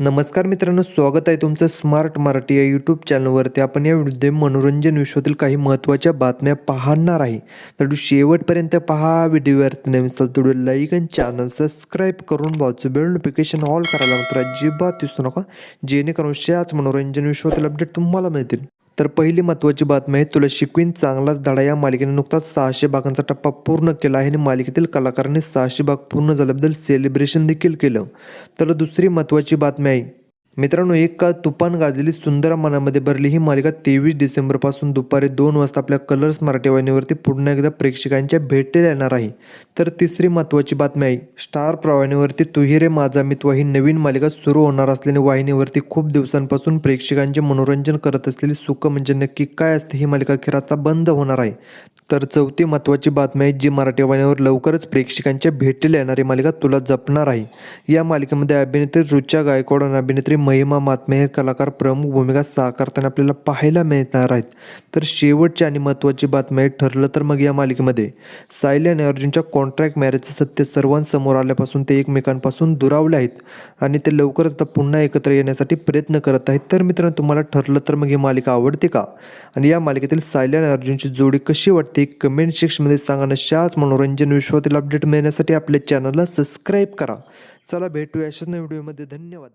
नमस्कार मित्रांनो स्वागत आहे तुमचं स्मार्ट मराठी या यूट्यूब चॅनलवरती आपण या व्हिडिओ मनोरंजन विश्वातील काही महत्त्वाच्या बातम्या पाहणार आहे. तर शेवटपर्यंत पहा व्हिडिओवरती नवीन तर व्हिडिओ लाईक आणि चॅनल सबस्क्राईब करून बाजू बेल नोटिफिकेशन ऑल करायला मात्र अजिबात दिसू नका. जेणेकरून शेच मनोरंजन विश्वातील अपडेट तुम्हाला मिळतील. तर पहिली महत्त्वाची बातमी आहे तुला शिकवीन चांगलाच धडा या मालिकेने नुकताच सहाशे भागांचा टप्पा पूर्ण केला आहे आणि मालिकेतील कलाकारांनी सहाशे भाग पूर्ण झाल्याबद्दल सेलिब्रेशन देखील केलं. तर दुसरी महत्त्वाची बातमी आहे मित्रांनो एक का तुफान गाजलेली सुंदर मनामध्ये भरली ही मालिका तेवीस डिसेंबरपासून दुपारी दोन वाजता आपल्या कलर्स मराठी वाहिनीवरती पुन्हा एकदा प्रेक्षकांच्या भेटीला येणार आहे. तर तिसरी महत्त्वाची बातमी आहे स्टार प्रवाहिनीवरती तुहिरे माझा मित्र ही नवीन मालिका सुरू होणार असल्याने वाहिनीवरती खूप दिवसांपासून प्रेक्षकांचे मनोरंजन करत असलेली सुख म्हणजे नक्की काय असते ही मालिका अखेर आता बंद होणार आहे. तर चौथी महत्त्वाची बातमी आहे जी मराठी वाहिनीवर लवकरच प्रेक्षकांच्या भेटीला येणारी मालिका तुला जपणार आहे. या मालिकेमध्ये अभिनेत्री रुचा गायकवाड आणि अभिनेत्री महिमा मात्मे हे कलाकार प्रमुख भूमिका साकारताना आपल्याला पाहायला मिळणार आहेत. तर शेवटची आणि महत्त्वाची बातमी आहे ठरलं तर मग या मालिकेमध्ये. सायली आणि अर्जुनच्या कॉन्ट्रॅक्ट मॅरेजचं सत्य सर्वांसमोर आल्यापासून ते एकमेकांपासून दुरावले आहेत आणि ते लवकरच आता पुन्हा एकत्र येण्यासाठी प्रयत्न करत आहेत. तर मित्रांनो तुम्हाला ठरलं तर मग ही मालिका आवडते का? आणि या मालिकेतील सायली आणि अर्जुनची जोडी कशी वाटते? कमेंट सेक्शनमध्ये सांगा आणि अशाच मनोरंजन विश्वातील अपडेट मिळण्यासाठी आपल्या चॅनलला सबस्क्राईब करा. चला भेटूया अशाच नवीन व्हिडिओमध्ये धन्यवाद.